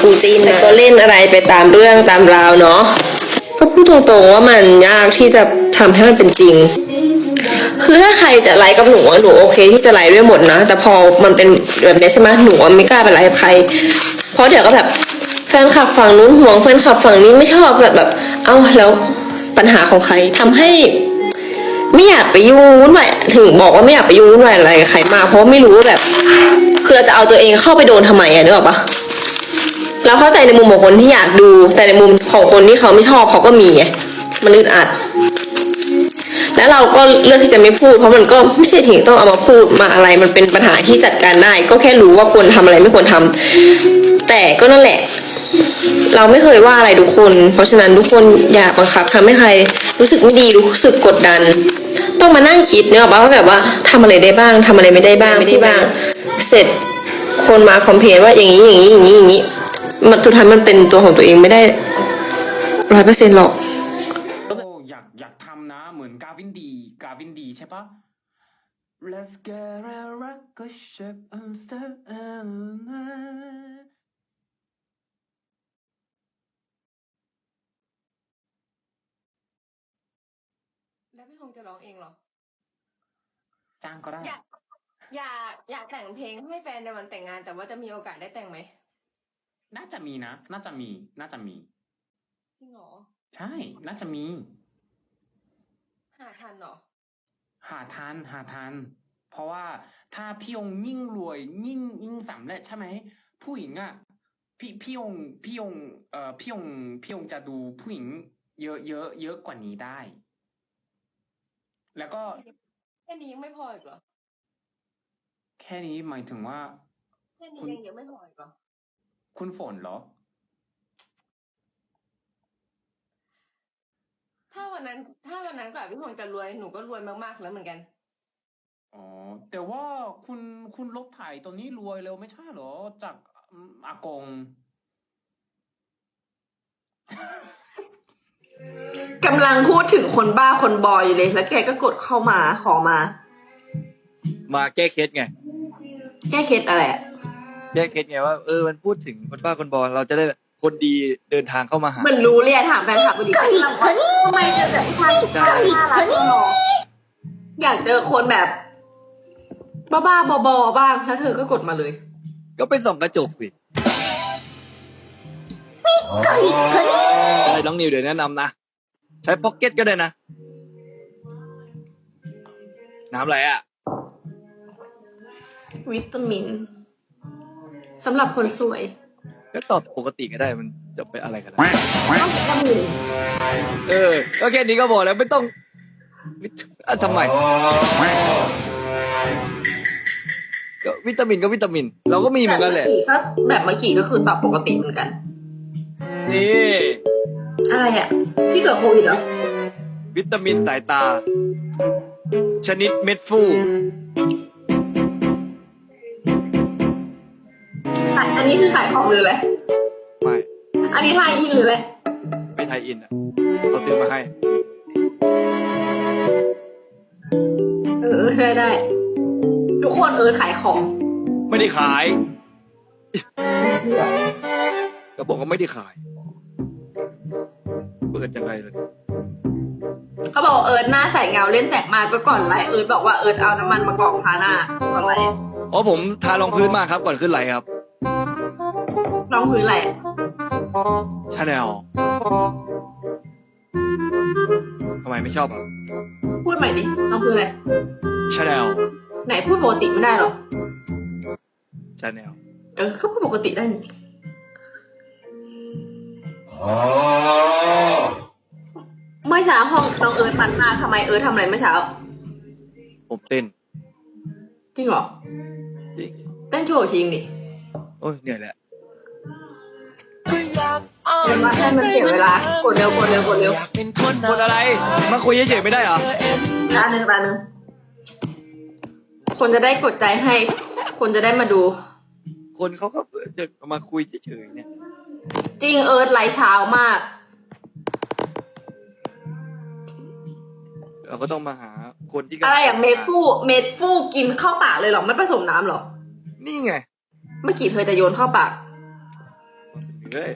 คู่จิ้นแต่ก็เล่นอะไรไปตามเรื่องตามราวเนาะก็พูดตรงๆว่ามันยากที่จะทำให้มันเป็นจริง คือถ้าใครจะไลค์กับหนูหนูโอเค ที่จะไลค์ด้วยหมดนะ แต่พอมันเป็นแบบนี้ใช่ไหมหนูไม่กล้าไปไลค์กับใคร เพราะเดี๋ยวก็แบบแฟนคลับฝั่งนู้นห่วงแฟนคลับฝั่งนี้ไม่ชอบแบบแบบ เอ้าแล้วปัญหาของใครทำให้ ไม่อยากไปยุ่งวุ่นวายถึงบอกว่าไม่อยากไปยุ่งวุ่นวายอะไรกับใครมากเพราะไม่รู้แบบ คือเราจะเอาตัวเองเข้าไปโดนทำไมอะนึกออกปะ เราเข้าใจในมุมของคนที่อยากดู แต่ในมุมของคนที่เขาไม่ชอบเขาก็มีไงมันอึดอัด แล้วเราก็เลือกที่จะไม่พูด เพราะมันก็ไม่ใช่ถึงต้องเอามาพูดมาอะไร มันเป็นปัญหาที่จัดการได้ ก็แค่รู้ว่าควรทำอะไรไม่ควรทำแต่ก็นั่นแหละ เราไม่เคยว่าอะไรทุกคน เพราะฉะนั้นทุกคนอย่าบังคับทำให้ใคร รู้สึกไม่ดีรู้สึกกดดัน ต้องมานั่งคิดเนี่ยว่าแบบว่าทำอะไรได้บ้างทำอะไรไม่ได้บ้างไม่ได้บ้าง เสร็จคนมาคอมเพลนว่าอย่างนี้อย่างนี้อย่างนี้อย่างนี้ มันสุดท้ายมันเป็นตัวของตัวเองไม่ได้ร้อยเปอร์เซ็นต์หรอกโอ้อยากอยากทำนะเหมือนกาวินดีกาวินดีใช่ปะ Let's get a rocket ship and start and แล้วพี่คงจะร้องเองเหรอ จ้างก็ได้ อยากอยากอยากแต่งเพลงให้แฟนในวันแต่งงาน แต่ว่าจะมีโอกาสได้แต่งไหม น่าจะมีนะ น่าจะมี น่าจะมี จริงเหรอ ใช่ น่าจะมี หาทันเหรอ หาทัน หาทัน เพราะว่าถ้าพี่ยงยิ่งรวย ยิ่งยิ่งสำเร็จใช่ไหม ผู้หญิงอะ พี่พี่ยงพี่ยงเอ่อพี่ยงพี่ยงจะดูผู้หญิง เยอะเยอะเยอะกว่านี้ได้ แล้วก็แค่นี้ยังไม่พออีกเหรอ แค่นี้หมายถึงว่า แค่นี้คุณยังยังไม่พออีกเหรอ คุณฝนเหรอ ถ้าวันนั้น ถ้าวันนั้นกว่าพี่พงษ์จะรวยหนูก็รวยมากๆแล้วเหมือนกัน อ๋อ แต่ว่าคุณคุณลบถ่ายตัวนี้รวยเร็วไม่ใช่เหรอ จากอืมอากง กำลังพูดถึงคนบ้าคนบอยอยู่เลย แล้วแกก็กดเข้ามาขอมา มาแก้เคล็ดไง แก้เคล็ดอะไรอะ แก้เคล็ดไงว่าเออมันพูดถึงคนบ้าคนบอลเราจะได้คนดีเดินทางเข้ามาหามันรู้เลยอะถามแฟนคลับพอดีเขาถามว่าทำไมเจอแต่ผู้ชายสุภาพน่ารักหรออยากเจอคนแบบ บ้าๆบอๆบ้างแล้วเธอก็กดมาเลย ก็ไปส่องกระจกสิใช่น้องนิวเดี๋ยวแนะนำนะ ใช้พ็อกเก็ตก็ได้นะ น้ำอะไรอะ วิตามิน สำหรับคนสวย ก็ตอบปกติก็ได้มันจะไปอะไรกันนะต้องวิตามินเออก็แค่นี้ก็บอกแล้วไม่ต้องอะทำไมก็วิตามินก็วิตามิน เราก็มีเหมือนกันแหละก็แบบเมื่อกี้ก็คือตอบปกติเหมือนกัน นี่ อะไรอะที่เกิดโควิดเหรอ วิตามินสายตา ชนิดเม็ดฟู ขายอันนี้คือขายของหรืออะไร ไม่อันนี้ทายอินหรืออะไร ไม่ไทยอินอะเขาซื้อมาให้ เออได้ได้ ทุกคนเออขายของ ไม่ได้ขาย ก็บอกว่าไม่ได้ขาย เปิดยังไงเลยเขาบอกว่าเอิร์ธหน้าใสเงาเล่นแต่งมากก็ก่อนไลฟ์เอิร์ธบอกว่าเอิร์ธเอาน้ำมันมากรอกทาหน้าก่อนไลฟ์อ๋อผมทารองพื้นมาครับก่อนขึ้นไลฟ์ครับ รองพื้นอะไรอะชาแนลทำไมไม่ชอบอะพูดใหม่ดิรองพื้นอะไรชาแนลไหนพูดปกติไม่ได้หรอชาแนลเออก็พูดปกติได้นี่เมื่อเช้าห้องน้องเอิร์ธปันหน้าทำไมเอิร์ธทำอะไรเมื่อเช้า ผมเต้นจริงเหรอจริงเต้นโชว์ทิ้งดิโอ้ยเหนื่อยแหละ เดี๋ยวมาให้มันเสียเวลากดเร็วกดเร็วกดเร็วกดอะไร มาคุยเฉยๆไม่ได้เหรอร้านหนึ่งร้านหนึ่งคนจะได้กดใจให้ คนจะได้มาดู คนเขาก็จะมาคุยเฉยๆเนี่ย จริงเอิร์ธไลฟ์เช้ามาก เราก็ต้องมาหาคนที่อะไรอย่างเมดฟูเมดฟูกินเข้าปากเลยเหรอไม่ผสมน้ำเหรอ นี่ไง เมื่อกี้เธอจะโยนเข้าปาก เฮ้ย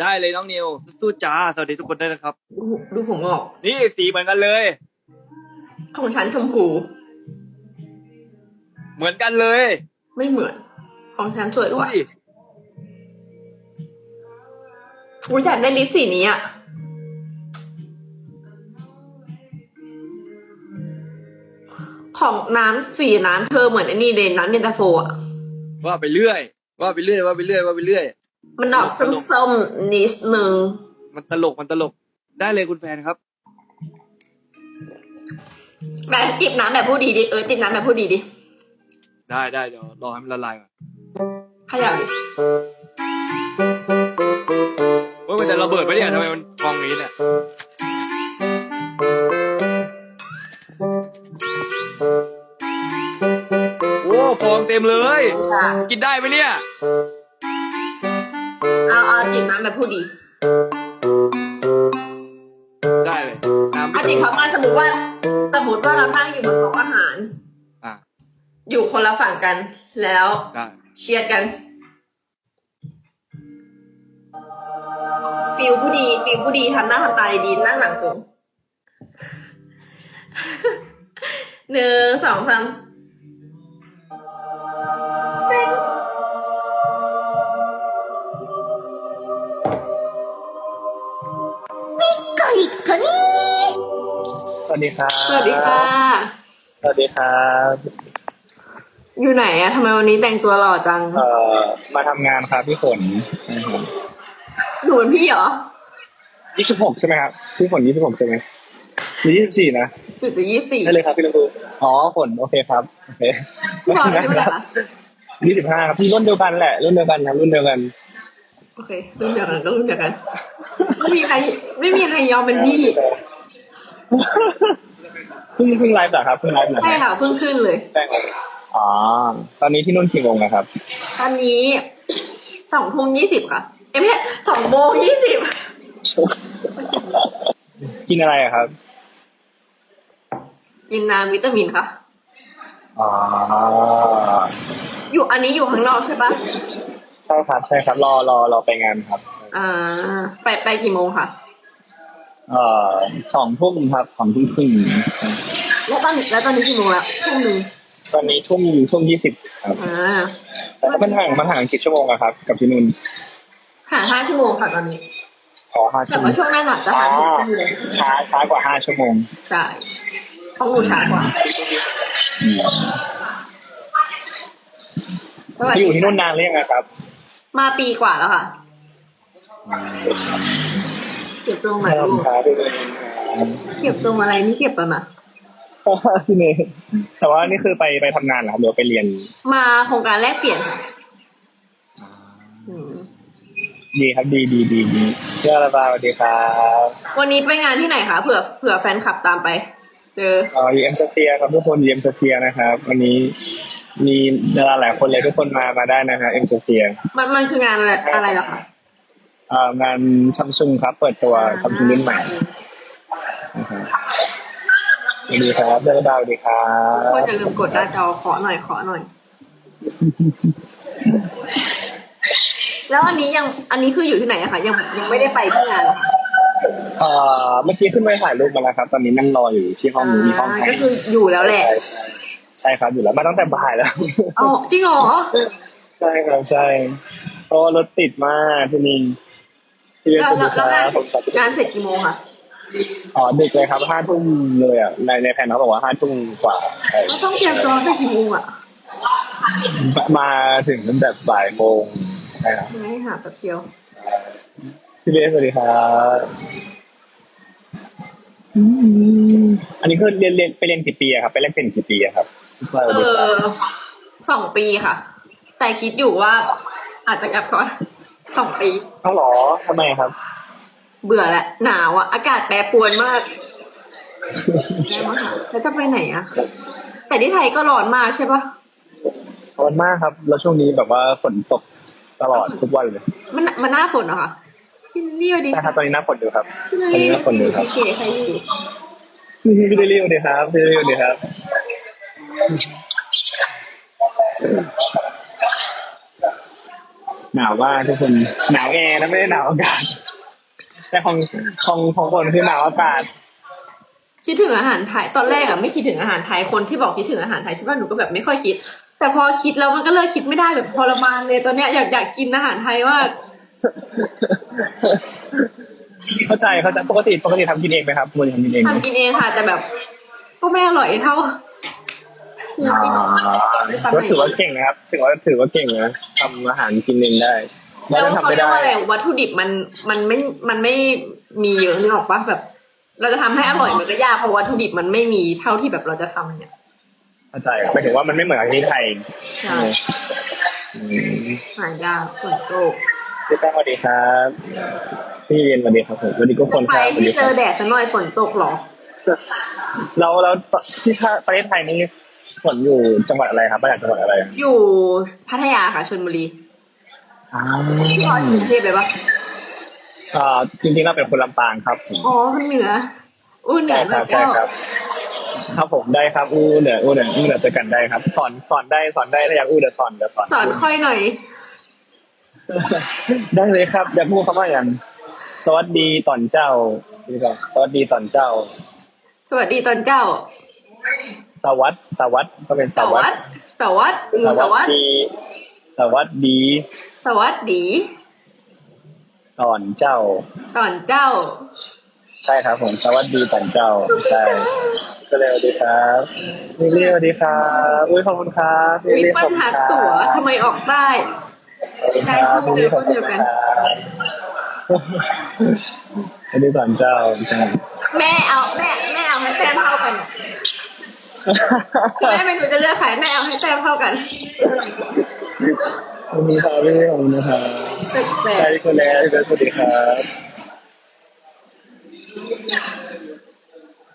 ได้เลยน้องนิวสู้ๆจ้าสวัสดีทุกคนด้วยนะครับ ดูดูผมออก นี่สีเหมือนกันเลย ของฉันชมพู เหมือนกันเลยไม่เหมือน ของฉันสวยดูกว่าดิอุ้ยอยากได้ลิปสีนี้อะ ของน้ำสีน้ำเธอเหมือนไอ้นี่เลยน้ำเย็นตาโฟอะ ว่าไปเรื่อย ว่าไปเรื่อยว่าไปเรื่อยว่าไปเรื่อย มันออกส้มๆนิดนึง มันตลกมันตลก ได้เลยคุณแฟนครับแบบจิบน้ำแบบผู้ดีดิ เออจิบน้ำแบบผู้ดีดิ ได้ได้เดี๋ยวรอให้มันละลายก่อนขยับดิเฮ้ยมันจะระเบิดไปะเนี่ยทำไมมันฟองอย่างนี้เนี่ยโอ้ฟองเต็มเลยค่ะกินได้ไหมเนี่ย เอาเอาจิบน้ำแบบผู้ดี ได้เลยน้ำเอาจิบเขามาสมมติว่า สมมติว่าเรานั่งอยู่บนโต๊ะอาหาร อะอยู่คนละฝั่งกัน แล้วได้เชียร์กันฟิลผู้ดีฟิลผู้ดีทำหน้าทำตาดีๆนั่งหลังตรงหนึ่งสองสาม สวัสดีครับสวัสดีค่ะ สวัสดีครับ อยู่ไหนอะทำไมวันนี้แต่งตัวหล่อจัง เอ่อ มาทำงานครับพี่ฝนนะครับหนูเป็นพี่เหรอยี่สิบหกใช่ไหมครับพี่ฝนยี่สิบหกใช่ไหมมียี่สิบสี่นะ หนูจะยี่สิบสี่ได้เลยครับพี่ลำพูอ๋อฝนโอเคครับ โอเคพี่บอลอายุเท่าไหร่คะยี่สิบห้าครับพี่รุ่นเดียวกันแหละ รุ่นเดียวกันครับรุ่นเดียวกัน โอเครุ่นเดียวกันก็รุ่นเดียวกันไม่มีใคร ไม่มีใครยอมเป็นพี่เพิ่งเพิ่งไลฟ์เหรอครับเพิ่งไลฟ์เหรอใช่ค่ะเพิ่งขึ้นเลยใช่ครับอ๋อตอนนี้ที่นุ่นกี่โมงนะครับ ตอนนี้สองทุ่มยี่สิบค่ะ เอ้ยไม่ใช่สองโมงยี่สิบกินอะไรอะครับ กินน้ำวิตามินค่ะอ๋ออยู่อันนี้อยู่ข้างนอกใช่ปะ ใช่ครับใช่ครับรอรอรอไปงานครับ อ่า ไปไปกี่โมงค่ะเอ่อสองทุ่มครับสองทุ่มครึ่งแล้วตอนแล้วตอนนี้กี่โมงแล้วทุ่มหนึ่งตอนนี้ทุ่มทุ่มยี่สิบครับอ่าแต่มันห่างมันห่างกี่ชั่วโมงอะครับ กับที่นู่นห่างห้าชั่วโมงค่ะตอนนี้อ๋อห้าแต่ชั่วโมว่างช่วงหน้าหนักจะอ๋อห่างหกชั่วโมงช้าช้ากว่าห้าชั่วโมงใช่ของหนูช้ากว่าสวัสอดียู่ที่นู่นนานหรือยังอะครับ มาปีกว่าแล้วค่ะเก็บทรงไหนลูกครับเก็บทรงอะไรนี่เก็บแล้วนะที่นี่แต่ว่านี่คือไปไปทำงานเหรอครับหรือว่าไปเรียน มาโครงการแลกเปลี่ยนค่ะอืมดีครับดีดีดีดีเชื่อระบาสวัสดีครับ วันนี้ไปงานที่ไหนคะเผื่อเผื่อแฟนคลับตามไป เจอเอ่อเอ็มสเฟียครับทุกคนเอ็มสเฟียนะครับ วันนี้ มีดาราหลายคนเลยทุกคนมามาได้นะฮะเอ็มสเฟียมันมันคืองานอะไรอะไรเหรอคะเอ่องานซัมซุงครับ เปิดตัวซัมซุงรุ่นใหม่นะครับสวัสดีครับเดาดาวสวัสดีครัทุกคนบอย่าลืมกดหน้าจอขอหน่อยขอหน่อย แล้วอันนี้ยังอันนี้คืออยู่ที่ไหนอะคะยังยังไม่ได้ไปที่งานเหรอคะเอ่อเมื่อกี้ขึ้นไปถ่ายรูปมาแล้วครับ ตอนนี้นั่งรออยู่ที่ห้องนี้มีห้องอ่าให้ก็คืออยู่แล้วแหละใช่ใช่ครับอยู่แล้วมาตั้งแต่บ่ายแล้วอ๋อจริงเหรอใช่ครับใช่เพราะว่ารถติดมากที่นี่ที่เรียนแล้วสวัสแล้ดีวคแล้วงานรับผมงานเสร็จกี่โมงคะอ๋อดึกเลยครับห้าทุ่มเลยอะในในแผนเขาบอกว่าห้าทุ่มกว่าใช่แล้วต้องเตรียมตัวตั้งแต่กี่โมงอะมามาถึงตั้งแต่บ่ายโมงใช่ครับไม่หาแป๊บเดียวพี่เบสสวัสดีครับอืมอันนี้คือเรียนเรียนไปเรียนกี่ปีอะครับ ไปเรียนเป็นกี่ปีอะครับสวัส เอดีครับอสองปีค่ะ แต่คิดอยู่ว่า อาจจะกลับก่อนสองปีเขาเหรอทำไมครับ เบื่อแหละหนาวอะอากาศแปรปรวนมากแล้วมาหาแล้วจะไปไหนอะแต่ที่ไทยก็ร้อนมากใช่ปะร้อนมากครับ แล้วช่วงนี้แบบว่าฝนตกตลอดทุกวันเลย มันมันหน้าฝนเหรอคะพี่เรียวดีใช่ครับตอนนี้หน้าฝนอยู่ครับพี่ตอนนี้เรีหยวน้าฝนอยู่ครับพี่เก๋ใครอยู่พี่เดลี่สวัสดีครับพี่เดลี่สวัสดีครับ หนาวมากทุกคนหนาวแอร์นะไม่ได้หนาวอากาศ แต่ของของของคนคือหนาวอากาศคิดถึงอาหารไทยตอนแรกอะไม่คิดถึงอาหารไทยคนที่บอกคิดถึงอาหารไทยใช่ป่ะหนูก็แบบไม่ค่อยคิด แต่พอคิดแล้วมันก็เลิกคิดไม่ได้แบบทรมานเลยตอนเนี้ยอยากอยากกินอาหารไทยมากเข้าใจเข้าใจปกติปกติทำกินเองไหมครับปกติทำกินเองไหมทำกินเองค่ะ แต่แบบก็ไม่อร่อยเท่า อ๋อก็ถือว่าเก่งนะครับถือว่าถือว่าเก่งนะทำอาหารกินเองได้ไม่แล้วได้ทำเขาไม่เรียกได้ว่าอะไรวัตถุดิบมันมันไม่มันไม่มีเยอะนึกออกปะแบบ เราจะทำให้อร่อยมันก็ยากเพราะวัตถุดิบมันไม่มีเท่าที่แบบเราจะทำเนี่ยเข้าใจหมายถึงว่ามันไม่เหมือนกับที่ไทยใช่อืมหายากส่วนโตกพี่แป้งสวัสดีครับพี่เรียนสวัสดีครับผมสวัสดีทุกคนไปครับสวัสที่ดีเจครัอบแดดซะหน่อยฝนตกเหรอเราเราที่ถ้าประเทศไทยนี่ ฝนอยู่จังหวัดอะไรครับประจังหวัดอะไร อยู่พัทยาค่ะชลบุรีอ่าพี่พออยู่กรุงเทพไปปะอ่าจริงๆเราเป็นคนลำปางครับผมอ๋อคนเหนืออู้เหนืใช่อครับเจ้าใช่ครับครับผมได้ครับอู้เหนืออู้เหนืออู้เหนือเจอกันได้ครับ สอนสอนได้สอนได้ถ้าอยากอู้เดี๋ยวสอนเดี๋ยวสอนสอนค่อยหน่อย ได้เลยครับอย่าพูดคำว่าอย่างสวัสดีตอนเจ้าดีกว่าสวัสดีตอนเจ้า สวัสดีตอนเจ้า สวัสดสวัสดก็เป็นสสวัวัสสดดสวัสดหมูสวัสดดีสวัสดี สวัสดีตอนเจ้า ตอนเจ้า ใช่ครับผมสวัสดีตอนเจ้าใช่ก็เลยสวัสดีครับนี่เรียกสวัสดีครับอุ้ยขอบคุณครับวินี่ปเปิลหักตั๋วทำไมออกได้ได้คู่เจอคู่เดียวกันสวัสดีตอนเจ้าใช่แม่เอาแม่แม่เอาให้แต้มเท่ากัน อะแม่ไม่รู้จะเลือกใครแม่เอาให้แต้มเท่ากันขอบคุณครับพี่ขอบคุณนะครับแปลใช่กพี่คนแรกพี่เบิร์ดสวัสดีครับ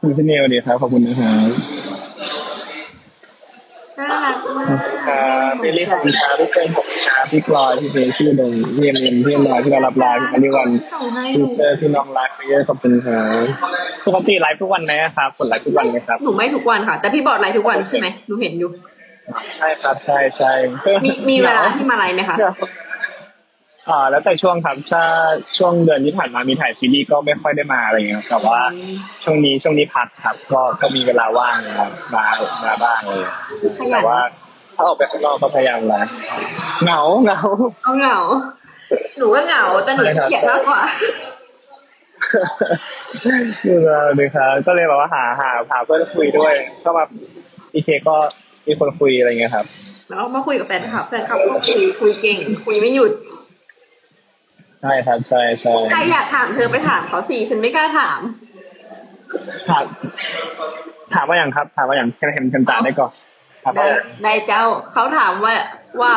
คุณพี่เนลสวัสดีครับขอบคุณนะครับๆน่ารักมากครับพี่ลี่ขอบคุณครับพี่เฟิร์นขอบคุณครับพี่กลอยพี่เฟย์ชื่อดงพี่เอ็มเอ็มพี่ลอยพี่กาลับลาพี่อริวันส่งให้พี่ดูเซอร์พี่น้องรักพี่เยอะขอบคุณครับ ปกติไลฟ์ทุกวันไหมครับกดไลฟ์ทุกวันไหมครับหนูไม่ทุกวันค่ะ แต่พี่บอดไลฟ์ทุกวันใช่ไหมหนูเห็นอยู่ ใช่ครับใช่ใช่มีมีเวลาที่มาไลฟ์ไหมคะอ่าแล้วแต่ช่วงครับถ้าช่วงเดือนที่ผ่านมามีถ่ายซีรีส์ก็ไม่ค่อยได้มาอะไรเงี้ยแต่ว่าช่วงนี้ช่วงนี้พักครับ ก็ก็มีเวลาว่างนะครับมามาบ้างเลยขยัแต่นว่าถ้าออกไปข้างนอกก็พยายามไลฟ์เหงาเหงาเอาเหงาหนูก็เหงาแต่หนูขี้เกียจมากกว่า ดูเลยครับก็เลยแบบว่าหาหาหาเพื่อนคุยด้วย ก็มาอีเคก็มีคนคุยอะไรเงี้ยครับ แล้วมาคุยกับแฟนคลับแฟนคลับก็คุยคุยเก่ง คุยไม่หยุดใช่ครับใช่ใช่ใครอยากถามเธอไปถามเขาสิฉันไม่กล้าถาม ถาม ถามว่าอย่างครับ ถามว่าอย่างแค่เห็นคำตอบได้ก่อนถามว่าได้อย่างได้เจ้าเขาถามว่าว่า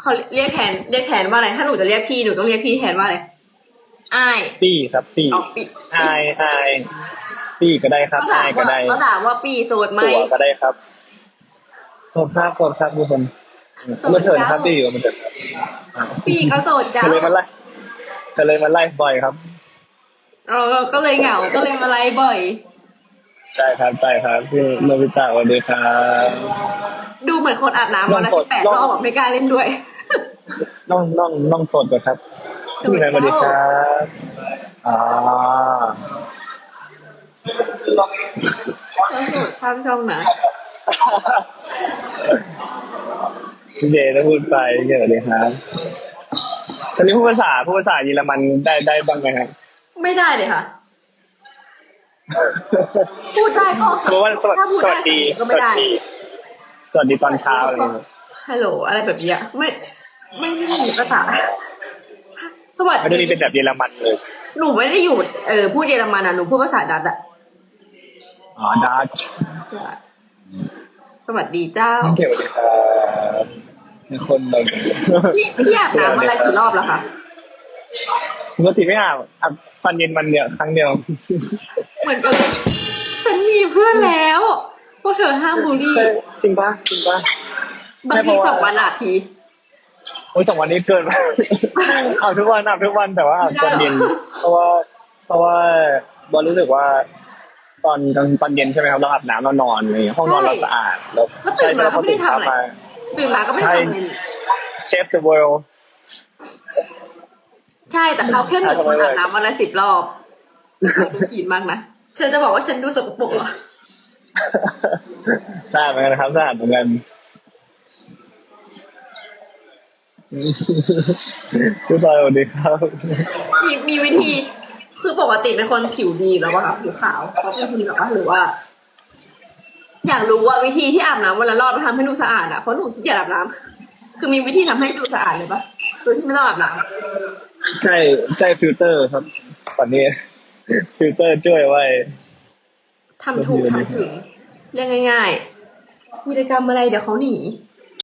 เขาเรียกแทนเรียกแทนว่าอะไร ถ้าหนูจะเรียกพี่หนูต้องเรียกพี่แทนว่าอะไร อ้ายปี้ครับปี้เอาปีอายอายปี้ก็ได้ครับเขาถาอามยก็ว่าได้เขาถามว่าปีโสดไหมตัวก็ได้ครับโสดครับโสดครับทุกคนโสดมาเถิดครับเจ้าปี้อยู่มาเถิดครับปีเขาโสดจ้าก็เลยมาไล่ก็เลยมาไล่บ่อยครับเออก็เลยเหงา ก็เลยมาไลฟ์บ่อยใช่ครับใช่ครับพี่โนบิตะสวัสดีครับดูเหมือนคนอาบน้ำวันละลองสดแปดลองรอบไม่กล้าเล่นด้วยน้องน้องน้องโสดก่อนครับ โสดสวัสดีครับอ่าเขาโสดข้ามช่องนะพี่เดย์ต้องพูดไปเย์สวัสดีครับตอนนี้พูดภาษาพูดภาษาเยอรมันได้ได้บ้างไหมครับไม่ได้เลยค่ะ พูดได้ก็สมมติว่าสวัสถ้าพูดสได้วัสดีก็ไม่ได้ สวัสดีตอนเช้าอะไรอย่างเงี้ยฮัลโหลอะไรแบบเนี้ยไม่ ไม่ได้มีภาษา สวัสไม่ได้ดีมีเป็นแบบเยอรมันเลย หนูไม่ได้อยู่ เออพูดเยอรมันอะหนูพูดภาษาดัตช์อะอ๋อดัชสวัสดีเจ้าเกี่ยวกับครับมีคนเลยพี่พี่อาบน้ำวันละกี่รอบแล้วคะปกติไม่อาบอาบตอนเย็นวันเดียวครั้งเดียว เหมือนกันเลยฉันมีเพื่อนแล้วพวกเธอห้ามบูลลี่จริงปะจริงปะบางไม่เพทีราะว่าสองวันอาบที โอ้ยสองวันนี้เกินไปอาบทุกวันอาบทุกวันแต่ว่าอาบตอนเย็นไม่ได้หรอเพราะว่าเพราะว่าบอลรู้สึกว่า ตอนกลางตอนเย็นใช่ไหมครับเราอาบน้ำเรานอนอะไรอย่างเงี้ยห้องนอนเราสะอาดแล้วแล้วตื่นมาก็ไม่ได้ทำอะไรใช่ตื่นมาก็ไม่ได้ทำอะไรนี่เชฟเดอะเวิลด์ใช่แต่เขาแค่หนึ่งคนอาบน้ำวันละสิบรอบดูผิดมากนะเธอจะบอกว่าฉันดูสกปรกเหรอสะอาดเหมือนกันนะครับสะอาดเหมือนกัน พี่บอยสวัสดีครับ มีมีวิธี คือปกติเป็นคนผิวดีแล้วป่ะคะผิวขาวเขาเป็นคนแบบว่าหรือว่า อยากรู้ว่าวิธีที่อาบน้ำวันละรอบทำให้ดูสะอาดอะเพราะหนูขี้เกียจอาบน้ำคือมีวิธีทำให้ดูสะอาดเลยปะโดยที่ไม่ต้องอาบน้ำใช่ใช่ฟิลเตอร์ครับตอนนี้ฟิลเตอร์ช่วยไว้ทำถูกทำถึงเรื่องง่ายๆวีรกรรมอะไรเดี๋ยวเขาหนี